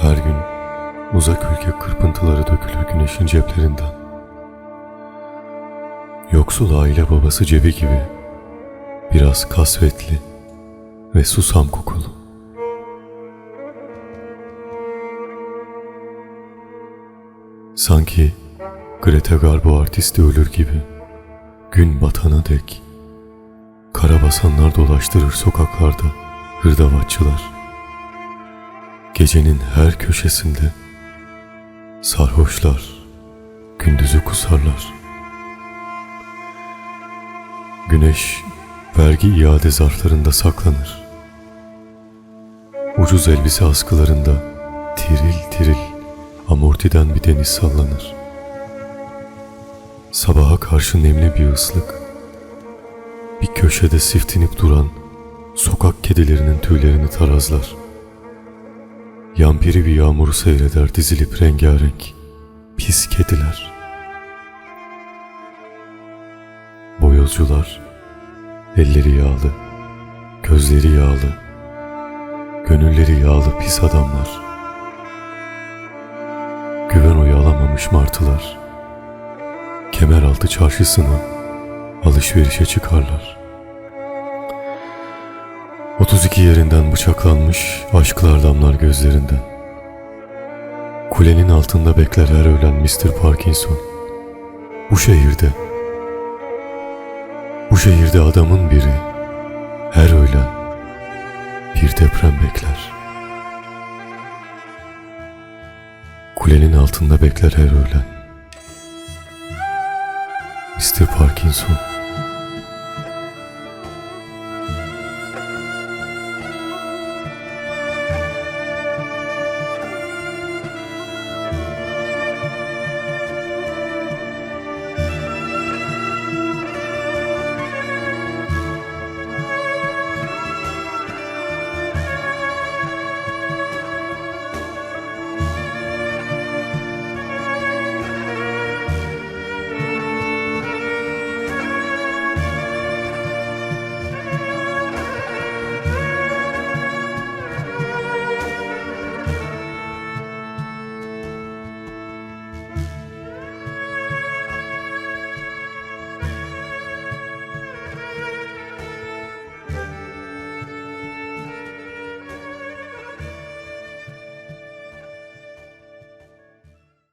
Her gün uzak ülke kırpıntıları dökülür güneşin ceplerinden. Yoksul aile babası cebi gibi biraz kasvetli ve susam kokulu. Sanki Greta Garbo artisti ölür gibi gün batana dek karabasanlar dolaştırır sokaklarda hırdavatçılar. Gecenin her köşesinde sarhoşlar gündüzü kusarlar. Güneş vergi iade zarflarında saklanır. Ucuz elbise askılarında tiril tiril amortiden bir deniz sallanır. Sabaha karşı nemli bir ıslık, bir köşede siftinip duran sokak kedilerinin tüylerini tarazlar. Yampiri bir yağmuru seyreder dizilip rengarenk, pis kediler. Boyozcular, elleri yağlı, gözleri yağlı, gönülleri yağlı pis adamlar. Güven oyu alamamış martılar. Kemeraltı çarşısına alışverişe çıkarlar. 32 yerinden bıçaklanmış aşklar damlar gözlerinden. Kulenin altında bekler her ölen Mr. Parkinson. Bu şehirde, bu şehirde adamın biri her ölen bir deprem bekler. Kulenin altında bekler her ölen. Mr. Parkinson.